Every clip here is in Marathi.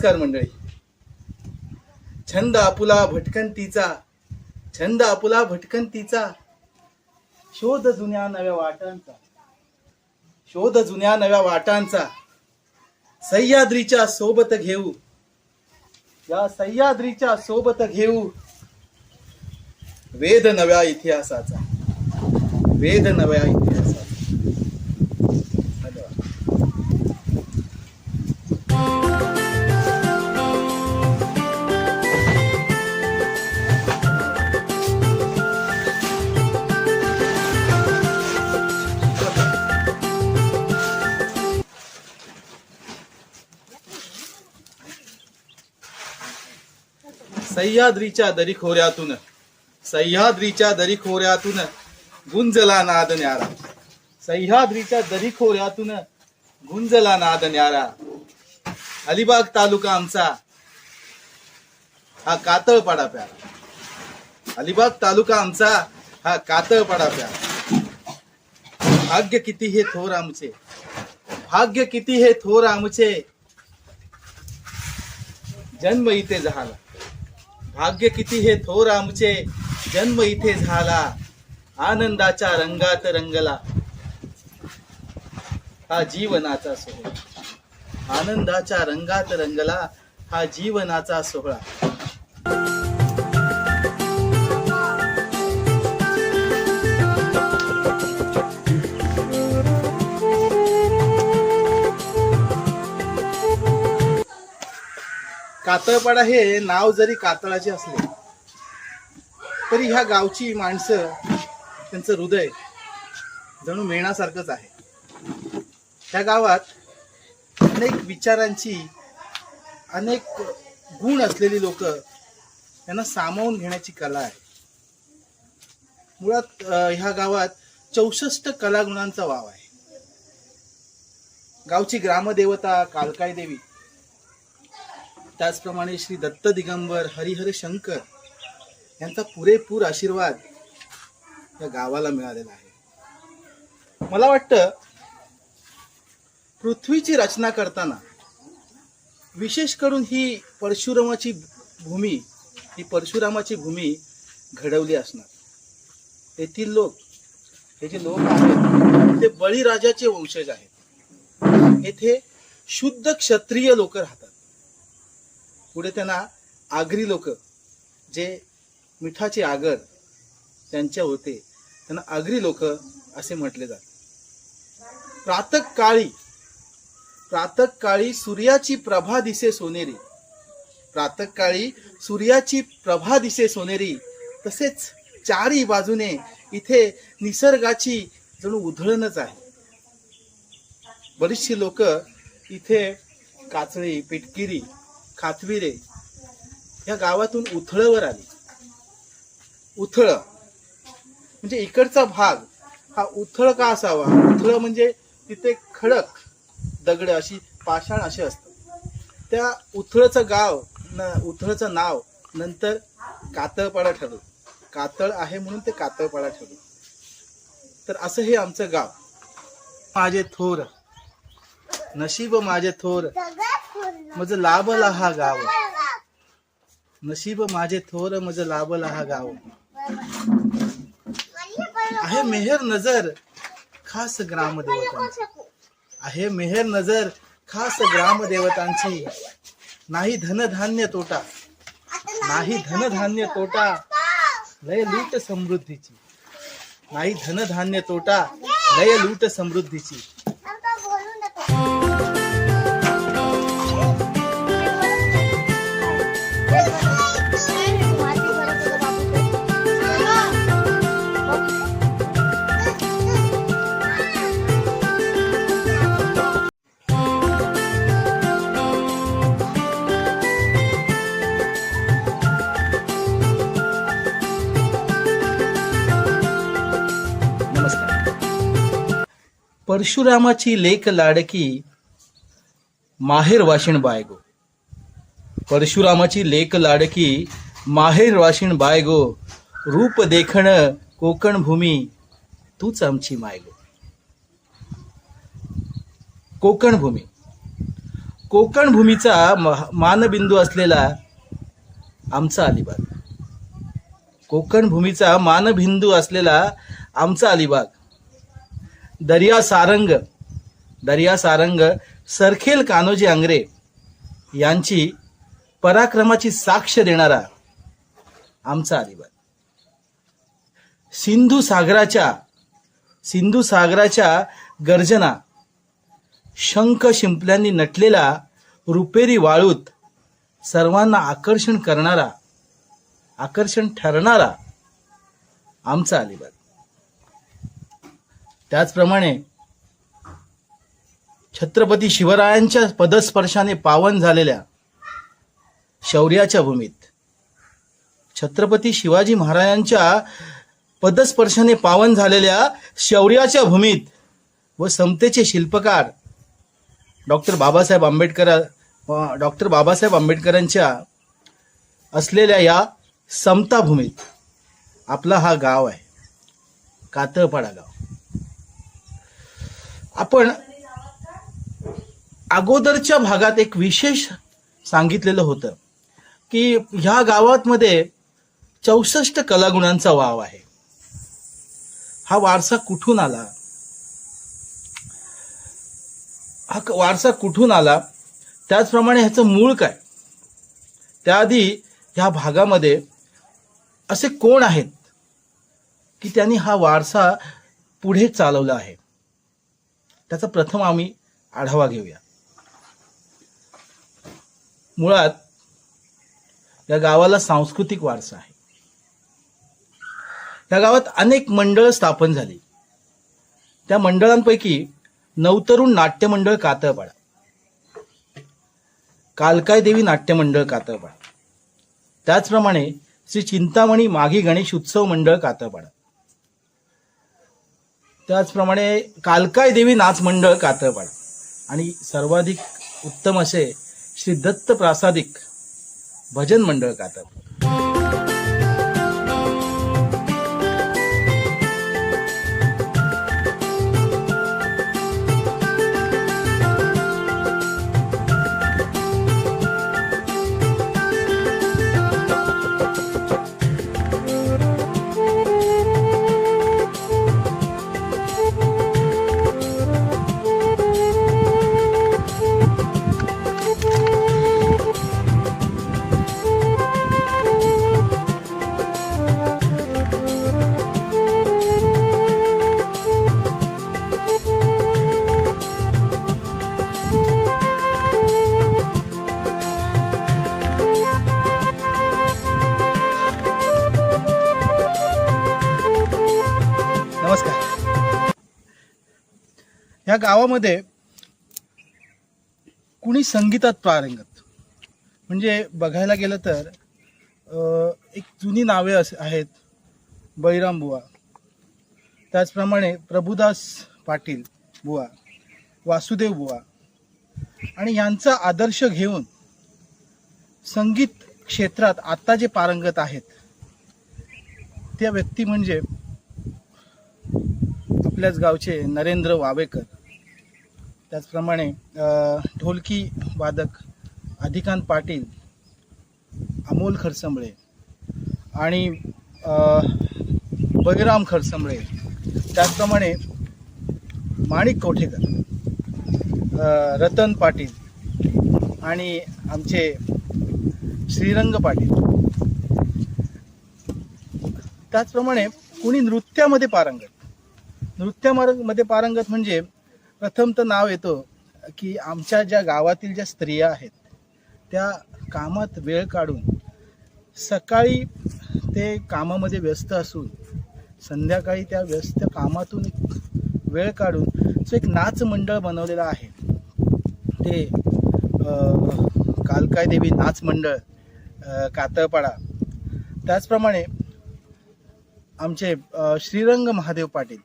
नमस्कार मंडळी. छंद आपुला भटकंतीचा छंद आपुला भटकंतीचा शोध जुन्या नव्या वाटांचा शोध जुन्या नव्या वाटांचा सह्याद्रीच्या सोबत घेऊ. या सह्याद्रीच्या सोबत घेऊ. वेद नव्या इतिहासाचा वेद नव्या इतिहास सह्याद्रीच्या दरी खोऱ्यातून सह्याद्रीच्या दरी खोऱ्यातून गुंजला नाद न्यारा. सह्याद्रीच्या दरी खोऱ्यातून गुंजला नाद न्यारा. अलिबाग तालुका आमचा हा कातळपाडा प्यारा. अलिबाग तालुका आमचा हा कातळपाडा प्यारा. भाग्य किती हे थोर आमचे. भाग्य किती हे थोर आमचे. जन्म इथे झाला. भाग्य किती हे थोर आमचे जन्म इथे झाला. आनंदाच्या रंगात रंगला. हा जीवनाचा सोहळा. आनंदाच्या रंगात रंगला हा जीवनाचा सोहळा. कातळपाडा हे नाव जरी कातळाचे असले तरी ह्या गावची माणसं त्यांचं हृदय जणू मेणासारखंच आहे. ह्या गावात अनेक विचारांची अनेक गुण असलेली लोक त्यांना सामावून घेण्याची कला आहे. मुळात ह्या गावात चौसष्ट कलागुणांचा वाव आहे. गावची ग्रामदेवता कालकाई देवी त्याचप्रमाणे श्री दत्त दिगंबर हरिहर शंकर यांचा पुरेपूर आशीर्वाद या गावाला मिळालेला आहे. मला वाटतं पृथ्वीची रचना करताना विशेष करून ही परशुरामाची भूमी ही परशुरामाची भूमी घडवली असणार. येथील लोक हे जे लोक आहेत ते बळीराजाचे वंशज आहेत. येथे शुद्ध क्षत्रिय लोक राहतात. पुढे त्यांना आगरी लोक जे मिठाचे आगर त्यांच्या होते त्यांना आगरी लोक असे म्हटले जाते. प्रातक काळी प्रातक काळी सूर्याची प्रभा दिसे सोनेरी प्रातक काळी सूर्याची प्रभा दिसे सोनेरी तसेच चारी बाजूने इथे निसर्गाची जणू उधळणच आहे. बरीचशी लोक इथे काचळी पिटकिरी खातविरे ह्या गावातून उथळवर आली. उथळ म्हणजे इकडचा भाग हा उथळ का असावा? उथळ म्हणजे तिथे खडक दगड अशी पाषाण असे असतात. त्या उथळचं गाव न उथळचं नाव नंतर कातळपाडा ठरलं. कातळ आहे म्हणून ते कातळपाडा ठरलं. तर असं हे आमचं गाव. माझे थोर नशीब माझे थोर मज लाभला हा गाव. नशीब माझे थोर मज लाभला हा गाव. आहे मेहर नजर खास ग्रामदेवतांची आहे मेहर नजर खास ग्रामदेवतांची नाही धनधान्य तोटा. नाही धनधान्य तोटा. लय लूट समृद्धीची. नाही धनधान्य तोटा लय लूट समृद्धीची. परशुरामाची लेख लाडकी माहेर वाशिण बायगो. परशुरामाची लेख लाडकी माहेर वाशिण बायगो. रूप देखण कोकण भूमी तूच आमची मायगो. कोकण भूमी. कोकण भूमीचा मानबिंदू असलेला आमचा अलिबाग. कोकण भूमीचा मानबिंदू असलेला आमचा अलिबाग. दर्या सारंग दर्या सारंग सरखेल कान्होजी आंग्रे यांची पराक्रमाची साक्ष देणारा आमचा अलिबाग सिंधू सागराच्या सिंधू सागराच्या गर्जना शंख शिंपल्यांनी नटलेला रुपेरी वाळूत सर्वांना आकर्षण करणारा आकर्षण ठरणारा आमचा अलिबाग त्याचप्रमाणे छत्रपती शिवरायांच्या पदस्पर्शाने पावन झालेल्या शौर्याच्या भूमीत छत्रपती शिवाजी महाराजांच्या पदस्पर्शाने पावन झालेल्या शौर्याच्या भूमीत व समतेचे शिल्पकार डॉक्टर बाबासाहेब आंबेडकर डॉक्टर बाबासाहेब आंबेडकरांच्या असलेल्या या समताभूमीत आपला हा गाव आहे कातळपाडा गाव. आपण अगोदरच्या भागात एक विशेष सांगितलेलं होतं की ह्या गावामध्ये चौसष्ट कलागुणांचा वाव आहे. हा वारसा कुठून आला? हा वारसा कुठून आला? त्याचप्रमाणे ह्याचं मूळ काय? त्याआधी ह्या भागामध्ये असे कोण आहेत की त्यांनी हा वारसा पुढे चालवला आहे? त्याचा प्रथम आम्ही आढावा घेऊया. मुळात या गावाला सांस्कृतिक वारसा आहे. या गावात अनेक मंडळ स्थापन झाली. त्या मंडळांपैकी नवतरुण नाट्य मंडळ कातळपाडा कालकाय देवी नाट्य मंडळ कातळपाडा त्याचप्रमाणे श्री चिंतामणी माघी गणेश उत्सव मंडळ कातळपाडा त्याचप्रमाणे कालकाय देवी नाच मंडळ कातळपाडा आणि सर्वाधिक उत्तम असे श्री दत्त प्रासादिक भजन मंडळ कातळपाडा गावामध्ये कुणी संगीतात पारंगत म्हणजे बघायला गेलं तर एक जुनी नावे अस आहेत बळीराम बुवा. त्याचप्रमाणे प्रभुदास पाटील बुवा वासुदेव बुवा. आणि यांचा आदर्श घेऊन संगीत क्षेत्रात आता जे पारंगत आहेत त्या व्यक्ती म्हणजे आपल्याच गावचे नरेंद्र वावेकर. त्याचप्रमाणे ढोलकी वादक अधिकांत पाटील अमोल खरसंबळे आणि बळीराम खरसंबळे त्याचप्रमाणे माणिक कोठेकर रतन पाटील आणि आमचे श्रीरंग पाटील. त्याचप्रमाणे कुणी नृत्यामध्ये पारंगत नृत्यामध्ये पारंगत म्हणजे प्रथम तर नाव येतं की आमच्या ज्या गावातील ज्या स्त्रिया आहेत त्या कामात वेळ काढून सकाळी ते कामामध्ये व्यस्त असून संध्याकाळी त्या व्यस्त कामातून एक वेळ काढून जो एक नाच मंडळ बनवलेला आहे ते कालकाय देवी नाच मंडळ कातळपाडा. त्याचप्रमाणे आमचे श्रीरंग महादेव पाटील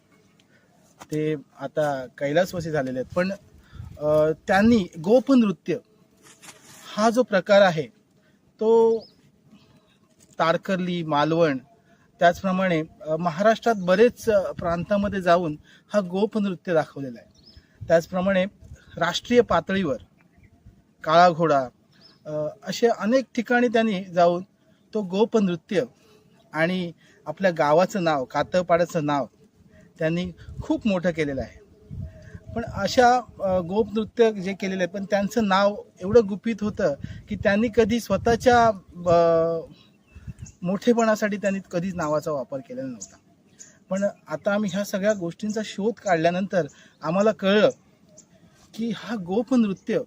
ते आता कैलासवासी झालेले आहेत. पण त्यांनी त्यांनी गोपनृत्य हा जो प्रकार आहे तो तारकर्ली मालवण त्याचप्रमाणे महाराष्ट्रात बरेच प्रांतामध्ये जाऊन हा गोपनृत्य दाखवलेला आहे. त्याचप्रमाणे राष्ट्रीय पातळीवर काळा घोडा असे अनेक ठिकाणी त्यांनी जाऊन तो गोपनृत्य आणि आपल्या गावाचं नाव कातळपाड्याचं नाव त्यांनी खूप मोठं केलेलं आहे. पण अशा गोप गोपनृत्य जे केलेलं आहे पण त्यांचं नाव एवढं गुपित होतं की त्यांनी कधी स्वतःच्या मोठेपणासाठी त्यांनी कधीच नावाचा वापर केलेला नव्हता. पण आता आम्ही ह्या सगळ्या गोष्टींचा शोध काढल्यानंतर आम्हाला कळलं की हा गोपनृत्य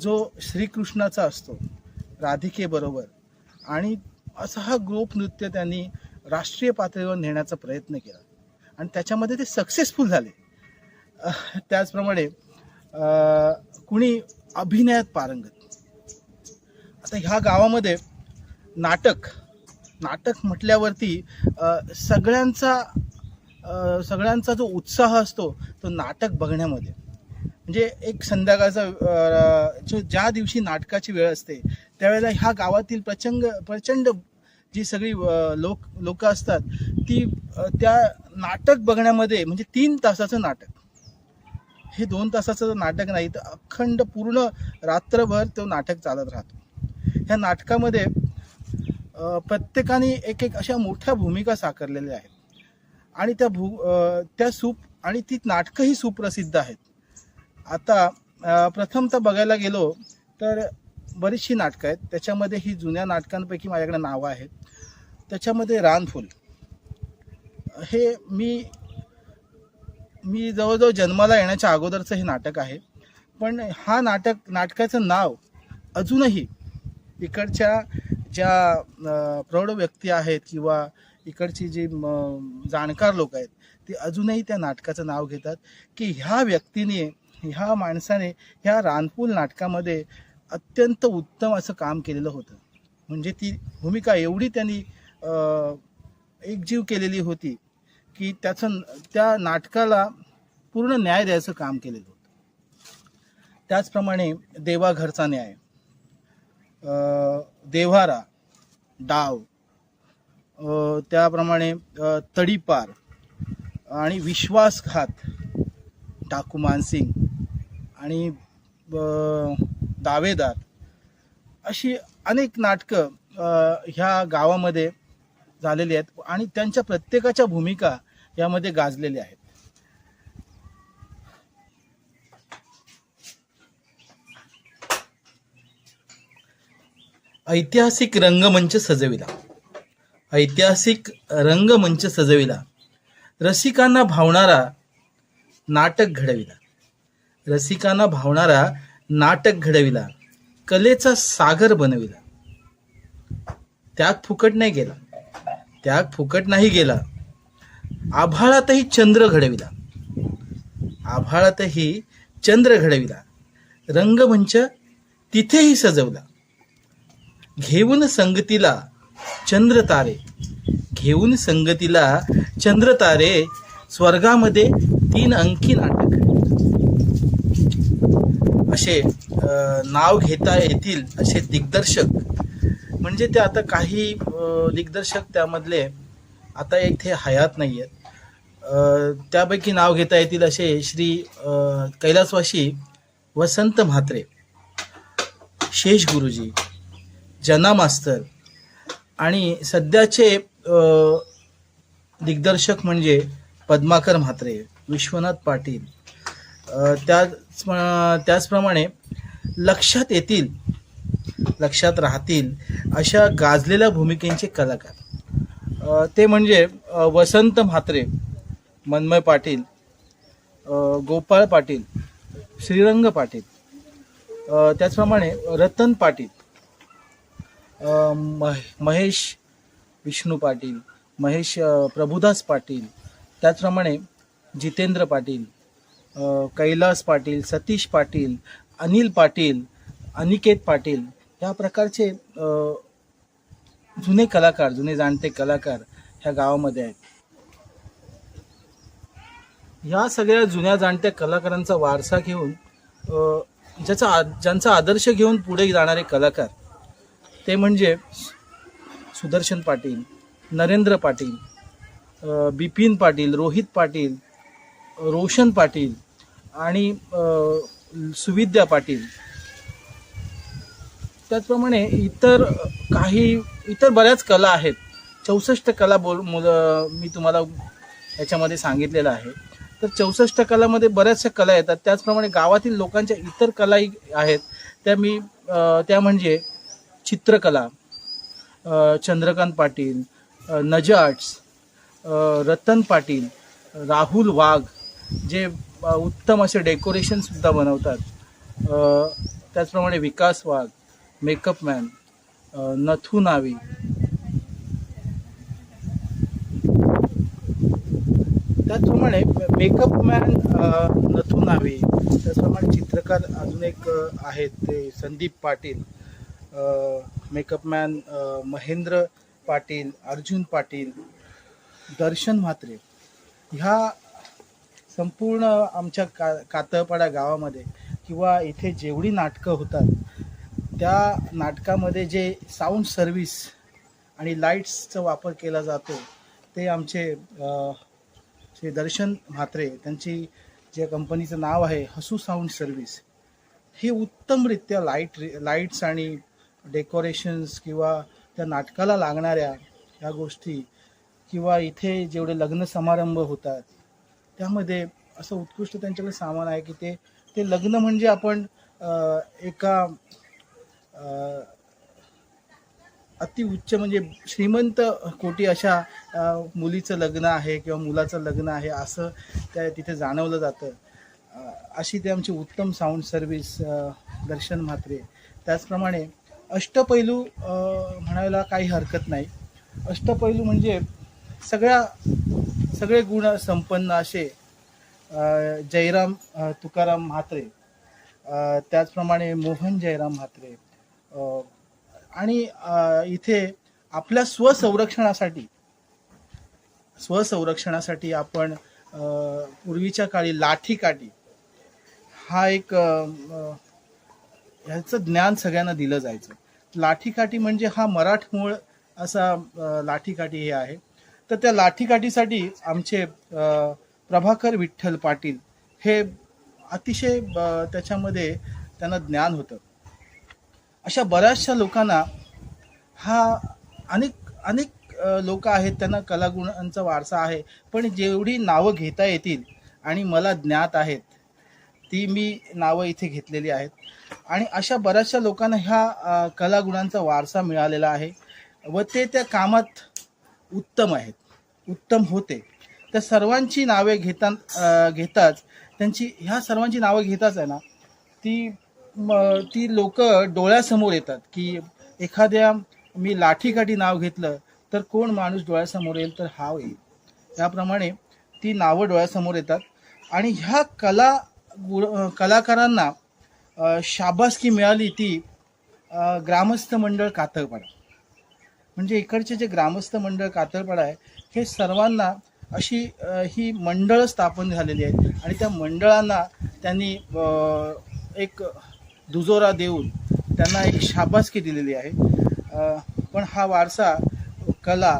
जो श्रीकृष्णाचा असतो राधिकेबरोबर आणि असा हा गोपनृत्य त्यांनी राष्ट्रीय पातळीवर नेण्याचा प्रयत्न केला. आणि त्याच्यामध्ये ते सक्सेसफुल झाले. त्याचप्रमाणे कुणी अभिनयात पारंगत. आता ह्या गावामध्ये नाटक नाटक म्हटल्यावरती सगळ्यांचा सगळ्यांचा जो उत्साह असतो तो नाटक बघण्यामध्ये. म्हणजे एक संध्याकाळचा जो ज्या दिवशी नाटकाची वेळ असते त्यावेळेला ह्या गावातील प्रचंड प्रचंड जी सगळी लोक लोक असतात ती त्या नाटक बघण्यामध्ये म्हणजे तीन तासाचं नाटक. हे दोन तासाचं नाटक नाही तर अखंड पूर्ण रात्रभर तो नाटक चालत राहतो. ह्या नाटकामध्ये प्रत्येकाने एक एक अशा मोठ्या भूमिका साकारलेल्या आहेत. आणि त्या भू त्या सुप आणि ती नाटकंही सुप्रसिद्ध आहेत. आता प्रथमतः बघायला गेलो तर बरीचशी नाटकं आहेत. त्याच्यामध्ये ही जुन्या नाटकांपैकी माझ्याकडे नावं आहेत. त्याच्यामध्ये रानफूल. हे मी मी जवळजवळ जन्माला येण्याच्या अगोदरचं हे नाटक आहे. पण हा नाटक नाटकाचं नाव अजूनही इकडच्या ज्या प्रौढ व्यक्ती आहेत किंवा इकडची जी जाणकार लोक आहेत ते अजूनही त्या नाटकाचं नाव घेतात. की ह्या व्यक्तीने ह्या माणसाने ह्या रानपूल नाटकामध्ये अत्यंत उत्तम असं काम केलेलं होतं. म्हणजे ती भूमिका एवढी त्यांनी एकजीव केलेली होती की त्याचं त्या नाटकाला पूर्ण न्याय द्यायचं काम केलेलं होतं. त्याचप्रमाणे देवाघरचा न्याय देव्हारा डाव त्याप्रमाणे तडीपार आणि विश्वासघात डाकू मानसिंग आणि दावेदार. अशी अनेक नाटकं ह्या गावामध्ये झालेली आहेत आणि त्यांच्या प्रत्येकाच्या भूमिका यामध्ये गाजलेल्या आहेत. ऐतिहासिक रंगमंच सजविला. ऐतिहासिक रंगमंच सजविला. रसिकांना भावणारा नाटक घडविला. रसिकांना भावणारा नाटक घडविला कलेचा सागर बनविला. त्याग फुकट नाही गेला. त्याग फुकट नाही गेला. आभाळातही चंद्र घडविला. आभाळातही चंद्र घडविला. रंगमंच तिथेही सजवला. घेऊन संगतीला चंद्र तारे. घेऊन संगतीला चंद्र तारे. स्वर्गामध्ये तीन अंकी नाटक. असे नाव घेता येतील असे दिग्दर्शक. म्हणजे ते आता काही दिग्दर्शक त्यामधले आता इथे हयात नाही आहेत त्यापैकी नाव घेता येतील असे श्री कैलासवाशी कैलासवासी वसंत म्हात्रे शेष गुरुजी जना मास्तर आणि सध्याचे दिग्दर्शक म्हणजे पद्माकर म्हात्रे विश्वनाथ पाटील. त्या त्याच त्याचप्रमाणे लक्षात येतील लक्षात राहतील अशा गाजलेल्या भूमिकेचे कलाकार. ते म्हणजे वसंत म्हात्रे मनमय पाटील गोपाळ पाटील श्रीरंग पाटील त्याचप्रमाणे रतन पाटील मह- महेश विष्णू पाटील महेश प्रभुदास पाटील त्याचप्रमाणे जितेंद्र पाटील कैलास पाटील सतीश पाटील अनिल पाटील अनिकेत पाटील या प्रकारचे जुने कलाकार जुने जाणते कलाकार ह्या गावामध्ये आहेत. ह्या सगळ्या जुन्या जाणत्या कलाकारांचा वारसा घेऊन ज्याचा ज्यांचा आदर्श घेऊन पुढे जाणारे कलाकार ते म्हणजे सुदर्शन पाटील नरेंद्र पाटील बिपिन पाटील रोहित पाटील रोशन पाटील आणि सुविद्या पाटील. त्याचप्रमाणे इतर काही इतर बऱ्याच कला आहेत. चौसष्ट कला बोल मुलं मी तुम्हाला याच्यामध्ये सांगितलेलं आहे. तर चौसष्ट कलामध्ये बऱ्याचशा कला येतात. त्याचप्रमाणे गावातील लोकांच्या इतर कलाही आहेत. त्या मी त्या म्हणजे चित्रकला चंद्रकांत पाटील नजाट्स नज आर्ट्स रतन पाटील राहुल वाघ जे उत्तम असे डेकोरेशनसुद्धा बनवतात. त्याचप्रमाणे विकास वाघ मेकअप मॅन नथू नावी. त्याचप्रमाणे मेकअप मॅन नथू नावी त्याचप्रमाणे चित्रकार अजून एक आहेत ते संदीप पाटील मेकअप मॅन महेंद्र पाटील अर्जुन पाटील दर्शन म्हात्रे. ह्या संपूर्ण आमच्या का कातळपाडा गावामध्ये किंवा इथे जेवढी नाटकं होतात त्या नाटकामध्ये जे साऊंड सर्व्हिस आणि लाईट्सचा वापर केला जातो ते आमचे श्री दर्शन म्हात्रे त्यांची जे कंपनीचं नाव आहे हसू साऊंड सर्व्हिस हे उत्तमरित्या लाइट लाईट्स आणि डेकोरेशन्स किंवा त्या नाटकाला लागणाऱ्या ह्या गोष्टी किंवा इथे जेवढे लग्न समारंभ होतात त्यामध्ये असं उत्कृष्ट त्यांच्याकडे सामान आहे की ते ते लग्न म्हणजे आपण एका अति उच्च म्हणजे श्रीमंत कोटी अशा मुलीचं लग्न आहे किंवा मुलाचं लग्न आहे असं त्या तिथे जाणवलं जातं. अशी ते आमची उत्तम साऊंड सर्व्हिस दर्शन म्हात्रे. त्याचप्रमाणे अष्टपैलू म्हणायला काही हरकत नाही. अष्टपैलू म्हणजे सगळ्या सगळे गुण संपन्न असे जयराम तुकाराम म्हात्रे त्याचप्रमाणे मोहन जयराम म्हात्रे आणि इथे आपल्या स्वसंरक्षणासाठी स्वसंरक्षणासाठी आपण पूर्वीच्या काळी लाठी काठी हा एक ह्याचं ज्ञान सगळ्यांना दिलं जायचं. लाठीकाठी म्हणजे हा मराठमोळ असा लाठीकाठी हे आहे. तर त्या लाठीकाठीसाठी आमचे प्रभाकर विठ्ठल पाटील हे अतिशय त्याच्यामध्ये त्यांना ज्ञान होतं. अशा बऱ्याचशा लोकांना हा अनेक अनेक लोक आहेत त्यांना कलागुणांचा वारसा आहे पण जेवढी नावं घेता येतील आणि मला ज्ञात आहेत ती मी नावं इथे घेतलेली आहेत. आणि अशा बऱ्याचशा लोकांना ह्या कलागुणांचा वारसा मिळालेला आहे व ते त्या कामात उत्तम आहेत. उत्तम होते. त्या सर्वांची नावे घेता घेताच त्यांची ह्या सर्वांची नावं घेताच आहे ना ती ती लोक डोळ्यासमोर येतात की एखाद्या मी लाठीकाठी नाव घेतलं तर कोण माणूस डोळ्यासमोर येईल तर हाव येईल त्याप्रमाणे ती नावं डोळ्यासमोर येतात. आणि ह्या कला गुण कलाकारांना शाबासकी मिळाली ती ग्रामस्थ मंडळ कातळपाडा म्हणजे इकडचे जे ग्रामस्थ मंडळ कातळपाडा आहे हे सर्वांना अशी ही मंडळं स्थापन झालेली आहेत आणि त्या मंडळांना त्यांनी एक दुजोरा देऊन त्यांना एक शाबासकी दिलेली आहे. पण हा वारसा कला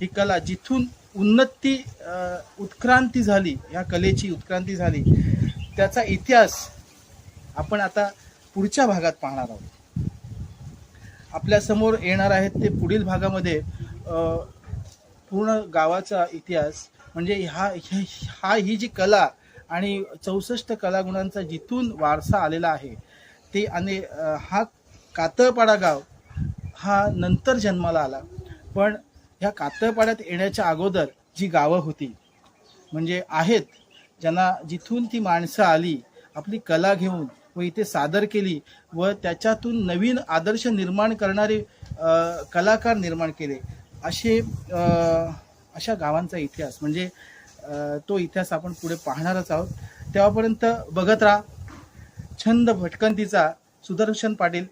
ही कला जिथून उन्नती उत्क्रांती झाली ह्या कलेची उत्क्रांती झाली त्याचा इतिहास आपण आता पुढच्या भागात पाहणार आहोत. आपल्यासमोर येणार आहेत ते पुढील भागामध्ये पूर्ण गावाचा इतिहास. म्हणजे ह्या ह्या- हा ही जी कला आणि चौसष्ट कलागुणांचा जिथून वारसा आलेला आहे ते आणि हा कातळपाडा गाव हा नंतर जन्माला आला. पण ह्या कातळपाड्यात येण्याच्या अगोदर जी गावं होती म्हणजे आहेत ज्यांना जिथून ती माणसं आली आपली कला घेऊन व इथे सादर केली व त्याच्यातून नवीन आदर्श निर्माण करणारे कलाकार निर्माण केले. असे अशा गावांचा इतिहास. म्हणजे तो इतिहास आपण पुढे पाहणारच आहोत. तेव्हापर्यंत बघत राहा. छंद भटकंतीचा सुदर्शन पाटील